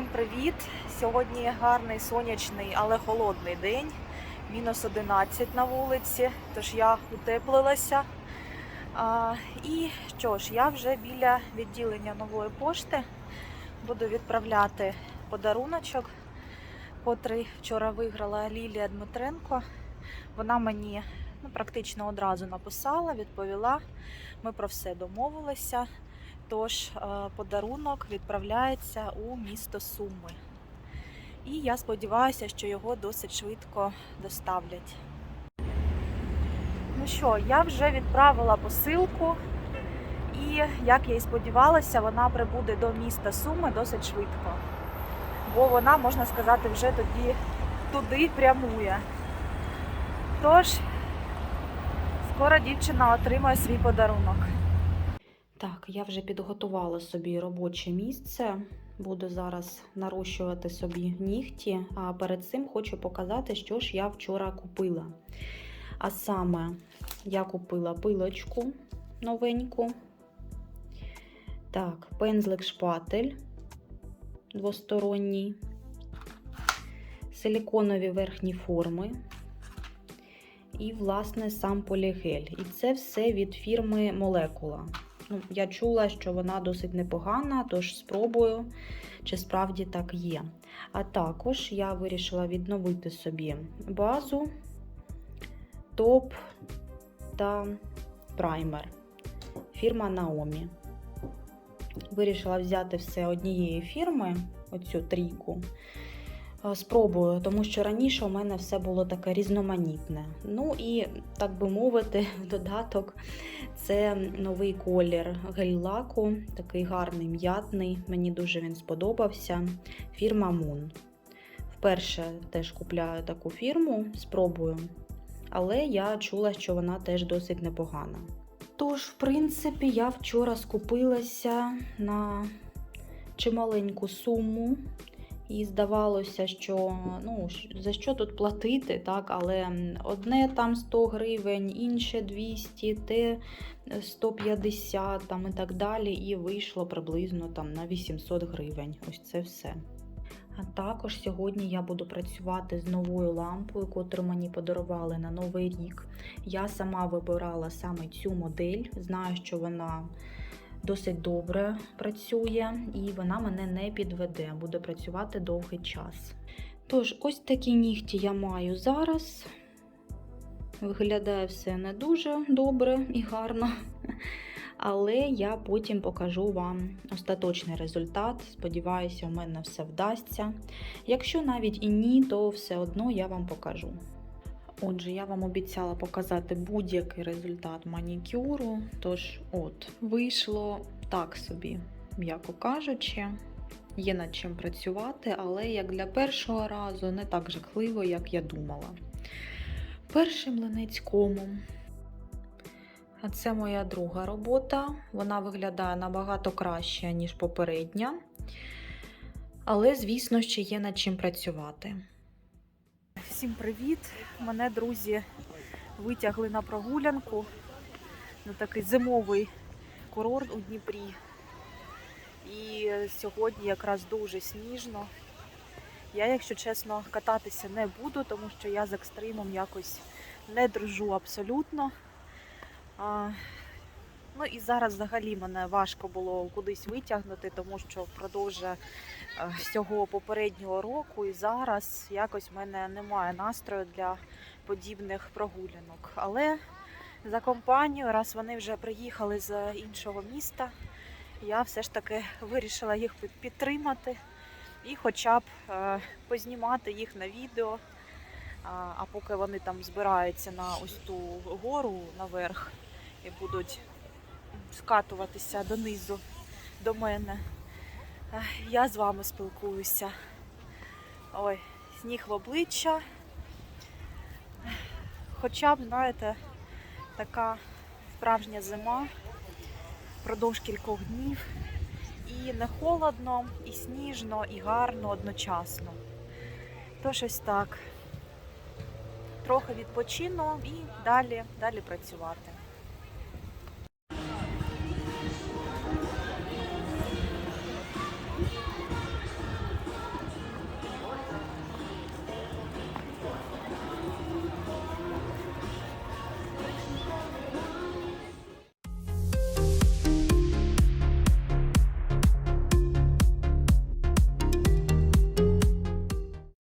Всім привіт! Сьогодні гарний сонячний, але холодний день. Мінус 11 на вулиці, тож я утеплилася. А, і що ж, я вже біля відділення нової пошти буду відправляти подаруночок, котрий вчора виграла Лілія Дмитренко. Вона мені ну, практично одразу написала, відповіла. Ми про все домовилися. Тож е, подарунок відправляється у місто Суми. І я сподіваюся, що його досить швидко доставлять. Ну що, я вже відправила посилку, і, як я і сподівалася, вона прибуде до міста Суми досить швидко. Бо вона, можна сказати, вже тоді туди прямує. Тож, скоро дівчина отримає свій подарунок. Так, я вже підготувала собі робоче місце. Буду зараз нарощувати собі нігті. А перед цим хочу показати, що ж я вчора купила. А саме я купила пилочку новеньку. Так, пензлик шпатель двосторонній, силіконові верхні форми. І, власне, сам полігель. І це все від фірми Молекула. Ну, я чула, що вона досить непогана, тож спробую, чи справді так є. А також я вирішила відновити собі базу, топ та праймер. Фірма Naomi. Вирішила взяти все однієї фірми, оцю трійку. Е, Спробую, тому що раніше у мене все було таке різноманітне. Ну і, так би мовити, додаток це новий колір гель-лаку, такий гарний м'ятний. Мені дуже він сподобався. Фірма Moon. Вперше теж купляю таку фірму, спробую. Але я чула, що вона теж досить непогана. Тож, в принципі, я вчора скупилася на чималеньку суму. І здавалося, що ну, за що тут платити, так? але одне там 100 гривень, інше 200, те 150 там, і так далі. І вийшло приблизно там, на 800 гривень. Ось це все. А також сьогодні я буду працювати з новою лампою, котру мені подарували на Новий рік. Я сама вибирала саме цю модель. Знаю, що вона досить добре працює і вона мене не підведе, буде працювати довгий час. Тож, ось такі нігті я маю зараз. Виглядає все не дуже добре і гарно. Але я потім покажу вам остаточний результат. Сподіваюся, у мене все вдасться. Якщо навіть і ні, то все одно я вам покажу. Отже, я вам обіцяла показати будь-який результат манікюру. Тож, от, вийшло так собі, м'яко кажучи. Є над чим працювати, але як для першого разу не так жахливо, як я думала. Перший млинець комом. А це моя друга робота. Вона виглядає набагато краще, ніж попередня. Але, звісно, ще є над чим працювати. Всім привіт! Мене друзі витягли на прогулянку на такий зимовий курорт у Дніпрі. І сьогодні якраз дуже сніжно. Я, якщо чесно, кататися не буду, тому що я з екстримом якось не дружу абсолютно. Ну і зараз взагалі мене важко було кудись витягнути, тому що впродовж е, всього попереднього року і зараз якось в мене немає настрою для подібних прогулянок. Але за компанію, раз вони вже приїхали з іншого міста, я все ж таки вирішила їх підтримати і хоча б е, познімати їх на відео. А поки вони там збираються на ось ту гору наверх і будуть скатуватися донизу до мене, я з вами спілкуюся. Ой, сніг в обличчя. Хоча б, знаєте, така справжня зима впродовж кількох днів. І не холодно, і сніжно, і гарно одночасно. То щось так. Трохи відпочину і далі, далі працювати.